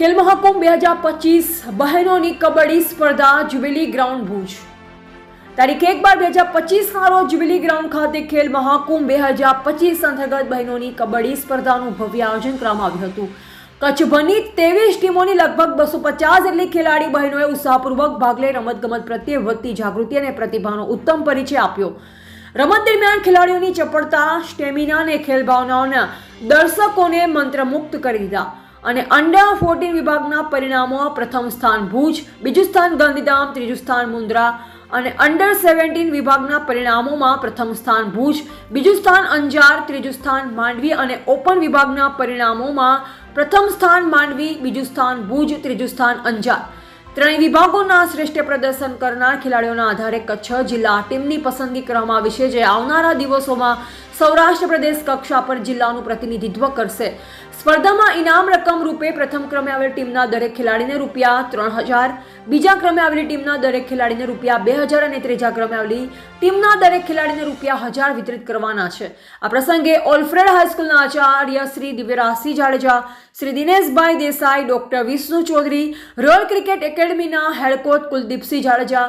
ખેલ મહાકુંભ બે હજાર પચીસ બહેનોની કબડ્ડી સ્પર્ધા જ્યુબિલી ગ્રાઉન્ડ ભુજ. તારીખ એક બાર બે હજાર પચીસના રોજ જ્યુબિલી ગ્રાઉન્ડ ખાતે ખેલ મહાકુંભ બે હજાર પચીસ અંતર્ગત બહેનોની કબડ્ડી સ્પર્ધાનું ભવ્ય આયોજન કરવામાં આવ્યું હતું. કચ્છભરની ત્રેવીસ ટીમોની લગભગ બસો પચાસ જેટલી ખેલાડી બહેનોએ ઉત્સાહપૂર્વક ભાગ લઈ રમતગમત પ્રત્યે વધતી જાગૃતિ અને પ્રતિભાનો ઉત્તમ પરિચય આપ્યો. રમત દરમિયાન ખેલાડીઓની ચપળતા, સ્ટેમિના અને ખેલ ભાવનાઓના દર્શકોને મંત્રમુગ્ધ કરી દીધા. અને અંડર ફોર્ટીન વિભાગના પરિણામો, પ્રથમ સ્થાન ભુજ, બીજું સ્થાન ગાંધીધામ, ત્રીજું સ્થાન મુન્દ્રા અને અંડર સેવન્ટીન વિભાગના પરિણામોમાં પ્રથમ સ્થાન ભુજ, બીજું સ્થાન અંજાર, ત્રીજું સ્થાન માંડવી અને ઓપન વિભાગના પરિણામોમાં પ્રથમ સ્થાન માંડવી, બીજું સ્થાન ભુજ, ત્રીજું સ્થાન અંજાર. ત્રણેય વિભાગોના શ્રેષ્ઠ પ્રદર્શન કરનાર ખેલાડીઓના આધારે કચ્છ જિલ્લા ટીમની પસંદગી કરવામાં આવી છે, જે આવનારા દિવસોમાં સૌરાષ્ટ્ર પ્રદેશ કક્ષા પર જિલ્લાનું પ્રતિનિધિત્વ કરશે. સ્પર્ધામાં ઇનામ રકમ રૂપે પ્રથમ ક્રમે આવેલી ટીમના દરેક ખેલાડીને રૂપિયા ત્રણ હજાર, બીજા ક્રમે આવેલી ટીમના દરેક ખેલાડીને રૂપિયા બે હજાર અને ત્રીજા ક્રમે આવેલી ટીમના દરેક ખેલાડીને રૂપિયા હજાર વિતરિત કરવાના છે. આ પ્રસંગે ઓલ્ફ્રેડ હાઈસ્કૂલના Acharya Shri Divyarajsinh Jadeja, Shri Dineshbhai Desai, doctor Vishnu Chaudhary, royal cricket એકેડમીના head coach Kuldeepsinh Jadeja,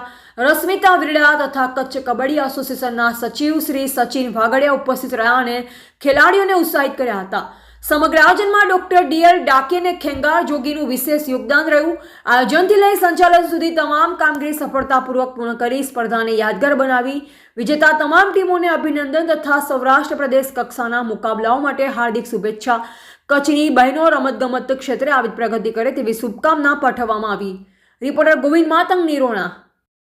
Rashmita Virda તથા કચ્છ કબડ્ડી એસોસિએશનના સચિવ શ્રી સચિન વાગડિયા ઉપસ્થિત રહ્યા અને ખેલાડીઓને ઉત્સાહિત કર્યા હતા. સમગ્ર આયોજનમાં ડોક્ટર ડીએલ ડાકે અને ખેંગાર જોગીનું વિશેષ યોગદાન રહ્યું. આયોજનથી લઈ સંચાલન સુધી તમામ કામગીરી સફળતાપૂર્વક પૂર્ણ કરી, સ્પર્ધાને યાદગાર બનાવી. વિજેતા તમામ ટીમોને અભિનંદન તથા સૌરાષ્ટ્ર પ્રદેશ કક્ષાના મુકાબલાઓ માટે હાર્દિક શુભેચ્છા. કચ્છની બહેનો રમતગમત ક્ષેત્રે આવી પ્રગતિ કરે તેવી શુભકામના પાઠવવામાં આવી. રિપોર્ટર ગોવિંદ માતંગ નિરોણા